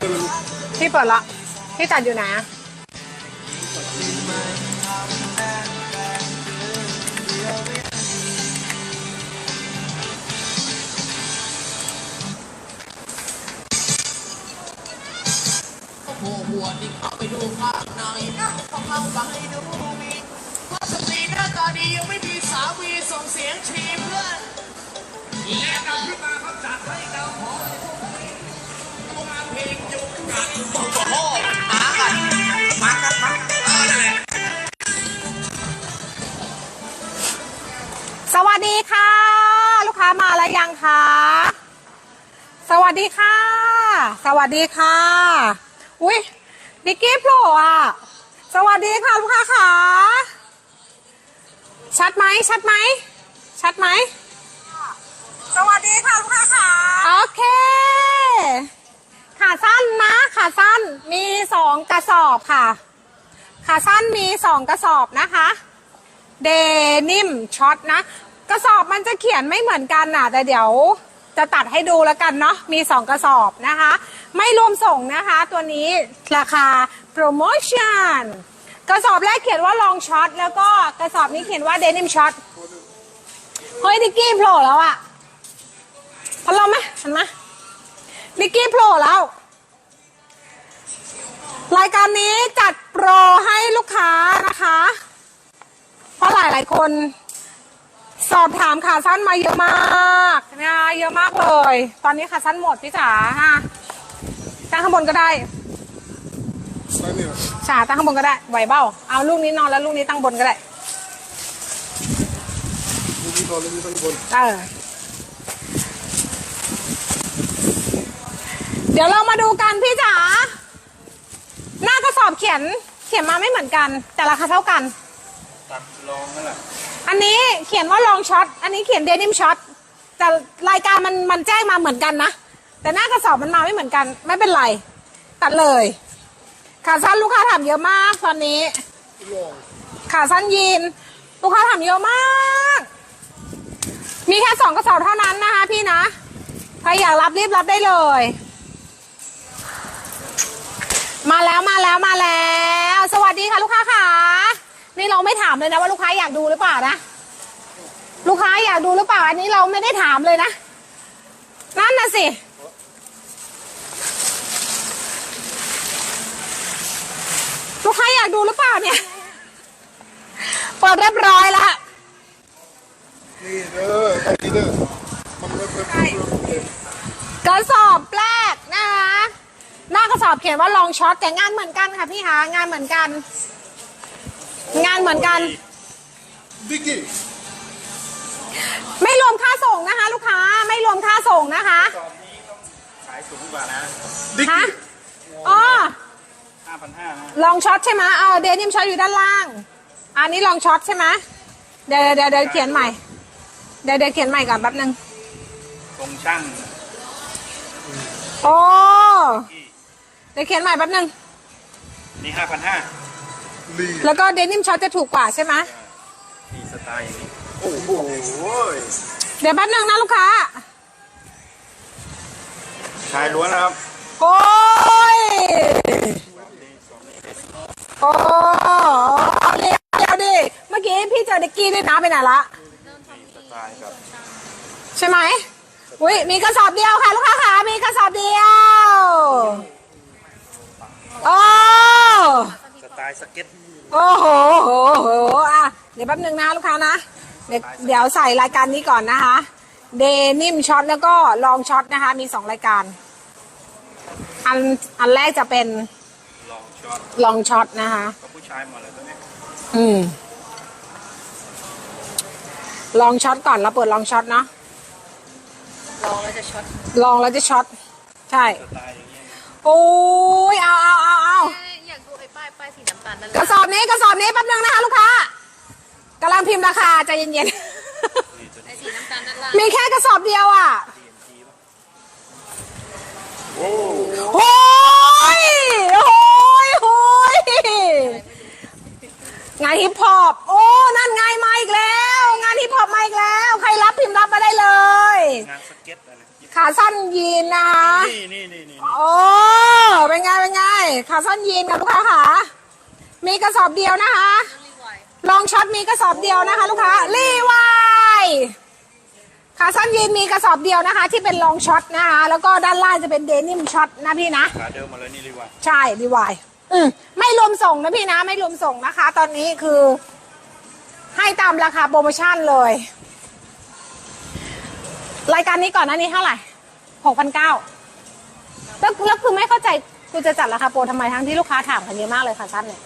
พี่เปิดละพี่จัดอยู่ไหนอะโอ้โหหัวนี่เข้าไปดูภาพหน่อยนะพอเข้าไปดูมีว่าสตรีหน้าตาดียังไม่มีสามีส่งเสียงชีเพื่อน แล้วยังคะ สวัสดีค่ะ สวัสดีค่ะ อุ้ยดิกกี้โผล่อะสวัสดีค่ะลูกค้าขาชัดไหมชัดไหม ชัดไหม สวัสดีค่ะลูกค้าขาโอเค ขาสั้นนะขาสั้นมีสองกระสอบค่ะ ขาสั้นมีสองกระสอบนะคะ เดนิมช็อตนะ กระสอบมันจะเขียนไม่เหมือนกันน่ะ แต่เดี๋ยวจะตัดให้ดูแล้วกันเนาะมี 2 กระสอบนะคะ ไม่รวมส่งนะคะ ตัวนี้ราคาโปรโมชั่นกระสอบแรกเขียนว่าลองช็อตแล้วก็กระสอบนี้เขียนว่าเดนิมช็อตเฮ้ยดิกกี้โผล่แล้วอะพัดลมไหมหันมาดิกกี้โผล่แล้ว รายการนี้จัดโปรให้ลูกค้านะคะ เพราะหลายหลายคน สอบถามขาสั้นมาเยอะมากนะเยอะมากเลย ตอนนี้ขาสั้นหมดพี่จ๋าฮะตั้งข้างบนก็ได้ไปนี่นะจ๋าตั้งข้างบนก็ได้ไหวเบ้าเอาลูกนี้นอนแล้วลูกนี้ตั้งบนก็ได้ลูกนี้นอนลูกนี้ตั้งบนเออเดี๋ยวเรามาดูกันพี่จ๋าหน้ากระสอบเขียนเขียนมาไม่เหมือนกัน แต่ราคาเท่ากันตัดลองนั่นแหละ อันนี้เขียนว่าลองช็อต อันนี้เขียนเดนิมช็อต แต่รายการมันมันแจ้งมาเหมือนกันนะ แต่หน้ากระสอบมันมาไม่เหมือนกัน ไม่เป็นไร ตัดเลย ขาสั้นลูกค้าถามเยอะมากตอนนี้ ขาสั้นยีน ลูกค้าถามเยอะมาก มีแค่สองกระสอบเท่านั้นนะคะพี่นะ ใครอยากรับรีบรับได้เลย มาแล้วมาแล้วมาแล้ว สวัสดีค่ะลูกค้า ไม่ถามเลยนะว่าลูกค้าอยากดูหรือเปล่านะลูกค้าอยากดูหรือเปล่า อันนี้เราไม่ได้ถามเลยนะนั่นน่ะสิลูกค้าอยากดูหรือเปล่าเนี่ยเปิดเรียบร้อยแล้วนี่เด้อไอ้นี่เด้อมันไม่เป็นเกมกระสอบแรกนะคะหน้ากระสอบเขียนว่าลองช็อตแต่งานเหมือนกันค่ะพี่คะงานเหมือนกัน งานเหมือนกันดิกกี้ไม่รวมค่าส่งนะคะ ลูกค้าไม่รวมค่าส่งนะคะขายสูงกว่านะดิกฮะกี้อ๋อ 5,500นะลองช็อตใช่ไหมเออเดนิมช็อตอยู่ด้านล่าง อันนี้ลองช็อตใช่ไหมเดี๋ยวเดี๋ยวเดี๋ยวเขียนใหม่ เดี๋ยวเดี๋ยวเขียนใหม่ก่อนแป๊บนึง ตรงช่างโอ้ เดี๋ยวเขียนใหม่แป๊บนึง นี่5,500 ลีแล้วก็เดนิมช็อตจะถูกกว่าใช่ไหมนี่สไตล์อย่างนี้โอ้โหเดี๋ยวแป๊บนึงนะลูกค้า ชายล้วนนะครับ โอ้ย โอ้เอาเร็วเร็วดิ เมื่อกี้พี่เจอเด็กกี้ด้วยนะไปไหนละสไตล์ครับใช่ไหมอุ้ยมีกระสอบเดียวค่ะลูกค้าขามีกระสอบเดียว โอ้สไตล์สเก็ตโอ้โหโหโหอะเดี๋ยวแป๊บนึงนะลูกค้านะ เดี๋ยวเดี๋ยวใส่รายการนี้ก่อนนะคะ เดนิมช็อตแล้วก็ลองช็อตนะคะ มีสองรายการ อันอันแรกจะเป็นลองช็อตลองช็อตนะคะก็ผู้ชายหมดเลยตัวนี้อืม ลองช็อตก่อนเราเปิดลองช็อตเนาะลองแล้วจะช็อตลองแล้วจะช็อตใช่ สไตล์อย่างนี้โอ้ยเอาเอาเอาเอาอยากดูไอ้ ป้ายป้ายสีน้ำตาลนั่นแหกระละสอบนี้กระสอบนี้แป๊บนึงนะคะลูกค้ากำลังพิมพ์ราคาใจเย็นไอ้สีน้ำตาลนั่นล่ะๆมีแค่กระสอบเดียวอะโอ้โอ้ยโอ้ยโอ้ยงานฮิปฮอปโอ้นั่นไงมาอีกแล้ว งานฮิปฮอปมาอีกแล้ว ใครรับพิมพ์รับมาได้เลย งานสเก็ตอะไรค่ะ ขาสั้นยีนนะคะนี่นี่นี่นี่โอ้เป็นไงเป็นไง ขาสั้นยีนค่ะลูกค้าค่ะมีกระสอบเดียวนะคะ ลองช็อตมีกระสอบเดียวนะคะ ลูกค้ารีวายขาสั้นยีนมีกระสอบเดียวนะคะ ที่เป็นลองช็อตนะคะ แล้วก็ด้านล่างจะเป็นเดนิมช็อตนะพี่นะขาเดิมมาเลยนี่รีวายใช่รีวายอืมไม่รวมส่งนะพี่นะ ไม่รวมส่งนะคะ ตอนนี้คือ ให้ตามราคาโปรโมชั่นเลย รายการนี้ก่อนหน้านี้เท่าไหร่หกพันเก้าแล้วแล้วคือไม่เข้าใจกูจะจัดราคาโปรทำไมทั้งที่ลูกค้าถามกันเยอะมากเลยค่ะสั้นเนี่ย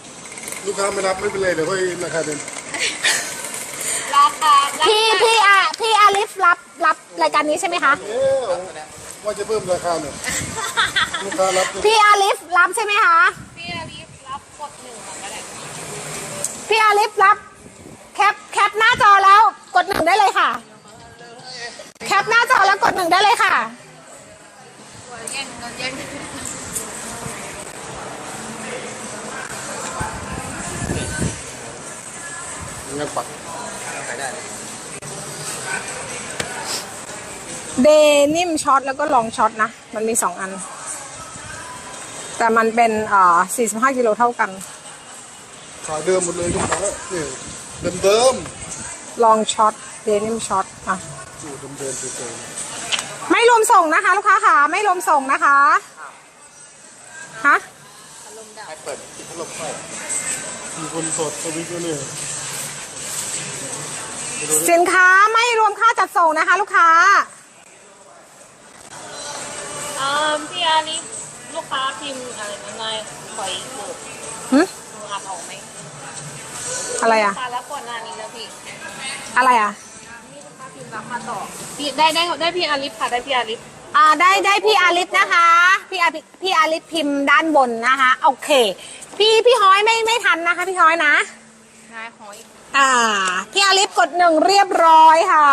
ลูกค้าไม่รับไม่เป็นไรเดี๋ยวค่อยราคาเดิมราคาพี่พี่อาพี่อาลิฟรับรับรายการนี้ใช่ไหมคะ เอ๊ะว่าจะเพิ่มราคาหน่อยลูกค้ารับพี่อาลิฟรับใช่ไหมคะ พี่อาลีฟรับกดหนึ่งก่อนก็ได้พี่อาลิฟรับ แคปแคปหน้าจอแล้วกดหนึ่งได้เลยค่ะ แคปหน้าจอแล้วกดหนึ่งได้เลยค่ะแย่งโดนแย่งงานปักเดนิมช็อตแล้วก็ลองช็อตนะ มันมีสองอัน แต่มันเป็นอ่า45 กิโลเท่ากัน ขาเดิมหมดเลยลูกค้าเนี่ยเดิมเดิมลองช็อตเดนิมช็อต อะๆอยู่เดิมเดิมเดิมไม่รวมส่งนะคะ ลูกค้าค่ะไม่รวมส่งนะคะฮะให้เปิดพัดลมเข้ามีคนสดสวิตช์ด้วยเนี่ยสินค้าไม่รวมค่าจัดส่งนะคะ ลูกค้าอ่าพี่อาลีฟลูกค้าพิมพ์อะไรนะนายขอยเกิดหึดูอ่านออกไหมอะไรอะลูกค้ารับก่อนหน้านี้แล้วพี่อะไรอะนี่ลูกค้าพิมพ์ รับมาต่อพี่ได้ได้ได้พี่อาลีฟค่ะได้พี่อาลีฟอ่าได้ได้พี่อาลิฟนะคะพี่อาพี่อาลิฟพิมพ์ด้านบนนะคะโอเค พี่พี่ฮ้อยไม่ไม่ทันนะคะ พี่ฮ้อยนะนายหอยอ่าพี่อาลิฟกดหนึ่งเรียบร้อยค่ะ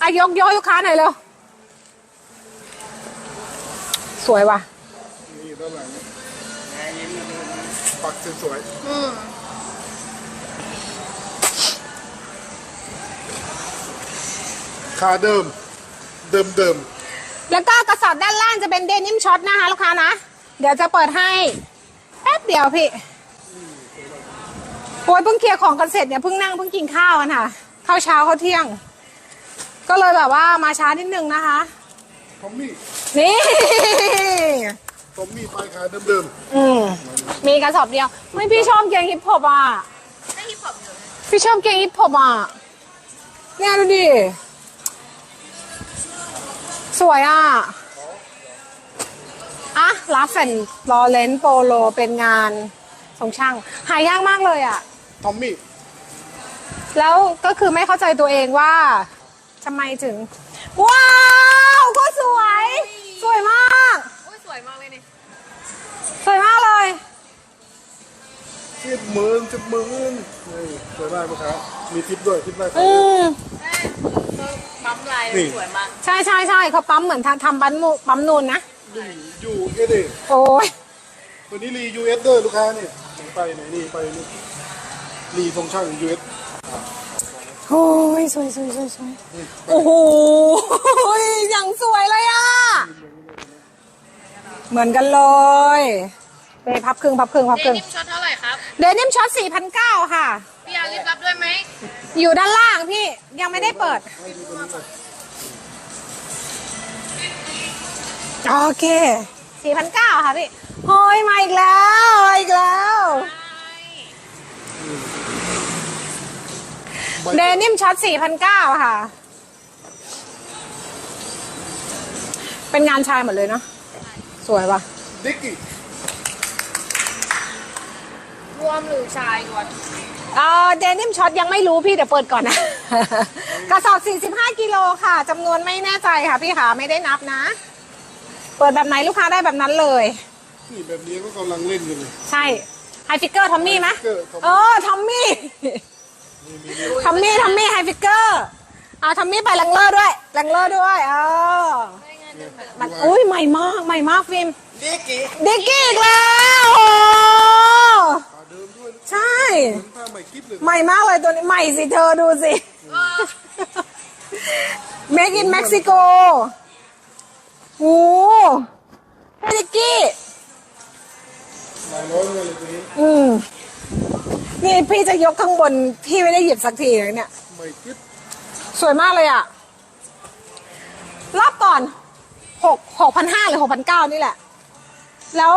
อายกยกให้ลูกค้าหน่อยเร็วสวยว่ะนี่ด้านหลังปักสวยอืม ๆขาเดิม เดิมเดิมแล้วก็กระสอบด้านล่างจะเป็นเดนิมช็อตนะคะลูกค้านะ เดี๋ยวจะเปิดให้แป๊บเดียวพี่โอ้ยเพิ่งเคลียร์ของกันเสร็จเนี่ยเพิ่งนั่งเพิ่งกินข้าวกันค่ะข้าวเช้าข้าวเที่ยง ก็เลยแบบว่ามาช้านิดนึงนะคะ ทอมมี่นี่ ทอมมี่ปลายขาเดิมเดิมอืมมีกระสอบเดียวไม่พี่ชอบเกงฮิปฮอปอะได้ฮิปฮอปอยู่พี่ชอบเกงฮิปฮอปอะเนี่ยดูดิ สวยอะ อะลาฟแอนลอเลนโปโลเป็นงานทรงช่าง หายากมากเลยอะ ทอมมี่แล้วก็คือไม่เข้าใจตัวเองว่าทำไมถึง ว้าวก็สวย สวยมาก อุ้ยสวยมากเลยนี่สวยมากเลย สิบหมื่นสิบหมื่นนี่สวยมากลูกค้ามีทิปด้วยทิปได้อืมแม่คือปั๊มลาย สวยมากใช่ใช่ใช่เขาปั๊มเหมือนทำทำปั๊มนูปั๊มนูนนะนี่ยูเอสเอโอ้ยตัวนี้รียูเอสเดอร์ลูกค้าเนี่ยไปไหนนี่ไปนี่รีทรงช่างยูเอสโอ้ยสวยสวยสวยสวยโอ้โหอย่างสวยเลยอะ เหมือนกันเลยเปพับครึ่งพับครึ่งพับเดครึ่งนิมช็อตเท่าไหร่ครับ เดนิมช็อต4,900 ค่ะ พี่อาลีฟรับด้วยไหมอยู่ด้านล่างพี่ยังไม่ได้เปิด โอเค4,900ค่ะพี่โอ้ยมาอีกแล้วมาอีกแล้ว เดนิมช็อต4,900ค่ะ เป็นงานชายหมดเลยเนาะสวยป่ะดิกกี้รวมหรือชายล้วนเออเดนิมช็อตยังไม่รู้พี่เดี๋ยวเปิดก่อนนะ กระสอบ 45 กิโลค่ะจำนวนไม่แน่ใจค่ะพี่ค่ะไม่ได้นับนะ เปิดแบบไหนลูกค้าได้แบบนั้นเลย นี่แบบนี้ก็กำลังเล่นกันเลย ใช่ไฮฟิกเกอร์ทอมมี่ไหมเกอร์ทอมเออทอมมี่ทอมมี่ทอมมี่ไฮฟิกเกอร์อ่าทอมมี่ไปแรงเลอร์ด้วยแรงเลอร์ด้วยเออมันอุ้ยใหม่มากใหม่มากฟิล์มดิกกี้ดิกกี้อีกแล้วโอ้ขาเดิมด้วย ใช่เหมือนผ้าใหม่กิ๊บเลยใหม่มากเลยตัวนี้ใหม่สิเธอดูสิ Make in Mexico โอ้พี่นิกกี้หลายร้อยเงินเลยตัวนี้ อืม นี่พี่จะยกข้างบน พี่ไม่ได้หยิบสักทีเลยเนี่ยไม่คิดสวยมากเลยอะรอบก่อนหกหกพันห้าหรือหกพันเก้านี่แหละ แล้ว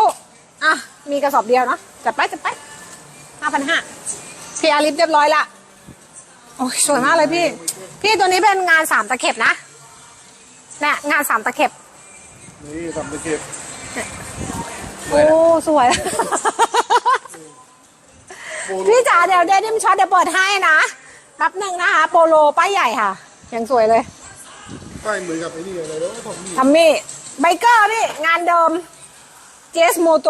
อะ มีกระสอบเดียวเนาะจัดไปจัดไป ห้าพันห้าพี่อาลิฟเรียบร้อยละโอ้ยสวยมากเลยพี่ พี่ตัวนี้เป็นงานสามตะเข็บนะเนี่ยงานสามตะเข็บ นี่ทำตะเข็บโอ้สวยโปโลพี่จ๋าเดี๋ยวเดนิมช็อตเดี๋ยวเปิดให้นะแป๊บหนึ่งนะคะโปโลป้ายใหญ่ค่ะยังสวยเลยป้ายเหมือนกับไอ้นี่อะไรแล้วทำนี่ทัมมี่ไบเกอร์พี่งานเดิมเจสโมโต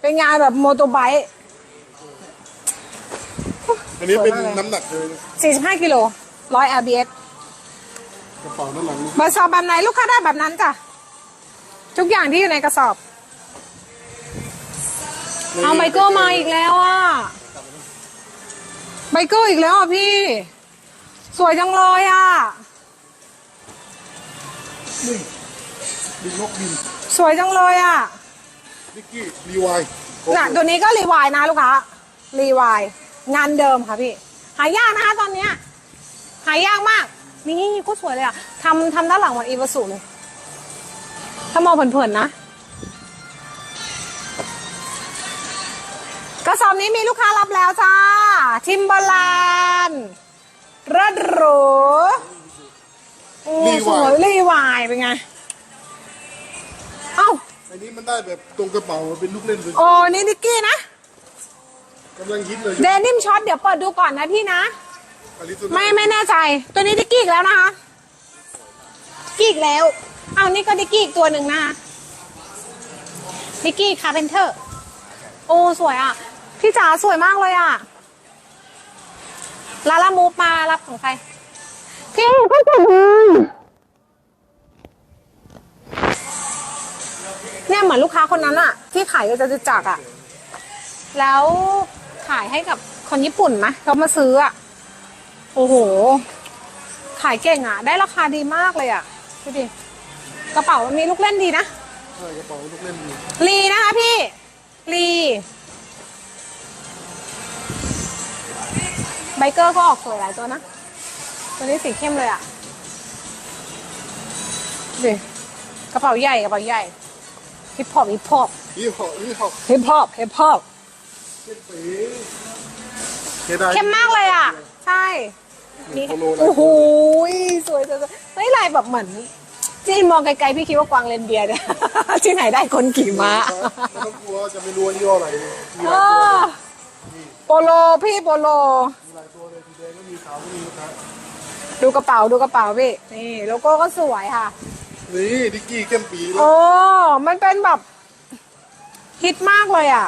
เป็นงานแบบโมโตไบค์ อันนี้เป็นน้ำหนักเลย45กิโล100 lbs กระเป๋าด้านหลังนี่กระสอบแบบไหนลูกค้าได้แบบนั้นจ้ะทุกอย่างที่อยู่ในกระสอบ เอาไบเกอร์มาอีกแล้วอะไบเกอร์อีกแล้วอะพี่ สวยจังเลยอะนี่บินนกบินสวยจังเลยอะนิกกี้รีวายน่ะตัวนี้ก็รีวายนะลูกค้ารีวาย งานเดิมค่ะพี่ หายากนะคะตอนเนี้ยหายากมาก นี่ก็สวยเลยอะทำทำด้านหลังเหมือนอีวาสุเลย ถ้ามองเผินๆนะ กระสอบนี้มีลูกค้ารับแล้วจ้า ทิมเบอร์แลนด์รดหรูโอ้สวยรีวายเป็นไง เอ้า อันนี้มันได้แบบตรงกระเป๋าเป็นลูกเล่นเลยโอ้นี่นิกกี้นะ กำลังฮิตเลยเดนิมช็อตเดี๋ยวเปิดดูก่อนนะพี่นะอลิสุไม่ไม่แน่ใจ ตัวนี้ดิกกี้อีกแล้วนะคะดิกกี้อีกแล้ว เอานี่ก็ดิกกี้อีกตัวหนึ่งนะคะดิกกี้คาร์เพนเทอร์ โอ้สวยอะ พี่จ๋าสวยมากเลยอะ ลาลามูฟมารับของใคร พี่ก็สวยเนี่ยเหมือนลูกค้าคนนั้นอะที่ขายอยู่จตุจักรอะแล้ว ขายให้กับคนญี่ปุ่นไหมเขามาซื้ออะโอ้โห ขายเก่งอะ ได้ราคาดีมากเลยอะดูดิกระเป๋ามันมีลูกเล่นดีนะใช่กระเป๋าลูกเล่นดีลีนะคะพี่ลีไบเกอร์ก็ออกสวยหลายตัวนะ ตัวนี้สีเข้มเลยอะดูดิกระเป๋าใหญ่กระเป๋าใหญ่ฮิปฮอปฮิปฮอปยี่ห้อยี่ห้อฮิปฮอปฮิปฮอปเข้มปีเสียดาย เข้มมากเลยอะ ใช่ นี่โปโลลายโอ้โหสวยสวยสวยเฮ้ยลายแบบเหมือนจีนมองไกลๆพี่คิดว่ากวางเลนเดียร์เนี่ยที่ไหนได้คนขี่ม้าไม่ต้องกลัวจะไม่รู้ว่ายี่ห้ออะไรเลยมีเอหลายตัวอโปโลพี่โปโลมีหลายตัวเลยสีแดงก็มีขาวก็มีนะครับดูกระเป๋าดูกระเป๋าพี่นี่โลโก้ก็สวยค่ะนี่ดิกกี้เข้มปีเลยโอ้มันเป็นแบบฮิตมากเลยอะ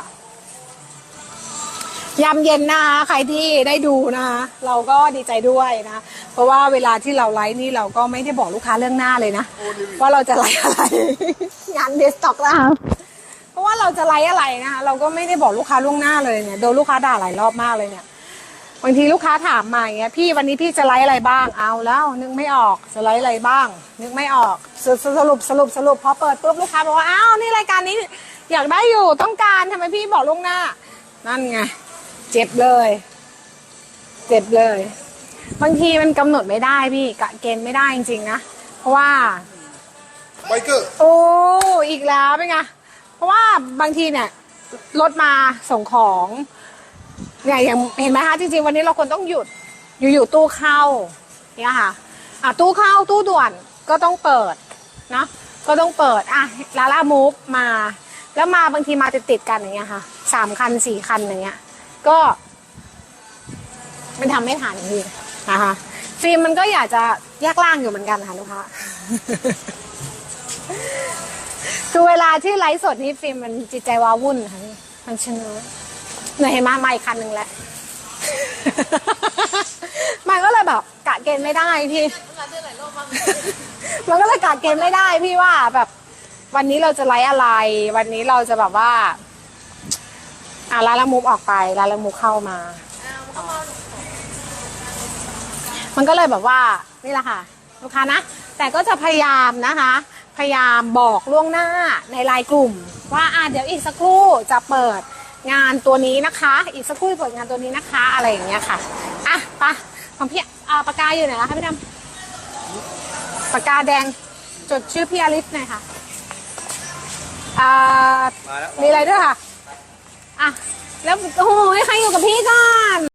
ยามเย็นนะคะใครที่ได้ดูนะคะเราก็ดีใจด้วยนะ เพราะว่าเวลาที่เราไลฟ์นี่เราก็ไม่ได้บอกลูกค้าเรื่องหน้าเลยนะโอ้นี่ว่าเราจะไลฟ์อะไร งานเดสต็อกนะคะเพราะว่าเราจะไลฟ์อะไรนะคะเราก็ไม่ได้บอกลูกค้าล่วงหน้าเลยเนี่ยโดนลูกค้าด่าหลายรอบมากเลยเนี่ยบางทีลูกค้าถามมาอย่างเงี้ยพี่วันนี้พี่จะไลฟ์อะไรบ้างเอาแล้วนึกไม่ออกจะไลฟ์อะไรบ้าง นึกไม่ออกสสสรุปสรุปสรุปพอเปิดปุ๊บลูกค้าบอกว่าอ้าวนี่รายการนี้อยากได้อยู่ต้องการทำไมพี่บอกล่วงหน้า นั่นไง เจ็บเลย เจ็บเลย บางทีมันกำหนดไม่ได้พี่กะเกณฑ์ไม่ได้จริงๆนะ เพราะว่า ไบเกอร์โอ้อีกแล้วเป็นไง เพราะว่าบางทีเนี่ยรถมาส่งของเนี่ยอย่างเห็นไหมคะจริงๆวันนี้เราควรต้องหยุด อยู่ๆตู้เข้าเนี่ยค่ะอะตู้เข้าตู้ด่วนก็ต้องเปิดนะก็ต้องเปิดอะลาล่ามูฟมา แล้วมาบางทีมาติดๆกันอย่างเงี้ยค่ะสามคันสี่คันอย่างเงี้ย ก็มันทำไม่ทันพี่นะคะฟิล์มมันก็อยากจะแยกล่างอยู่เหมือนกันค่ะลูกค้าคือเวลาที่ไลฟ์สดนี่ฟิล์มมันจิตใจว้าวุ่นค่ะพี่มันชะเง้อเนี่ยเห็นมาใหม่คันหนึ่งแล้วมันก็เลยแบบกะเกณฑ์ไม่ได้พี่มันก็เลยกะเกณฑ์ไม่ได้พี่ว่าแบบ วันนี้เราจะไลฟ์อะไร วันนี้เราจะแบบว่า อะลาละมุกออกไปลาละมุกเข้ามา มันก็เลยแบบว่านี่แหละค่ะ ลูกค้านะ แต่ก็จะพยายามนะคะ พยายามบอกล่วงหน้าในไลน์กลุ่ม ว่าอะเดี๋ยวอีกสักครู่จะเปิดงานตัวนี้นะคะ อีกสักครู่จะเปิดงานตัวนี้นะคะ อะไรอย่างเงี้ยค่ะอะไปะของพี่อ่าปากกาอยู่ไหนนะคะพี่ดำปากกาแดงจดชื่อพี่อาริฟหน่อยค่ะอ่ามาแล้วมีอะไรด้วยค่ะ อะ แล้วโอ้โหใครอยู่กับพี่ก่อน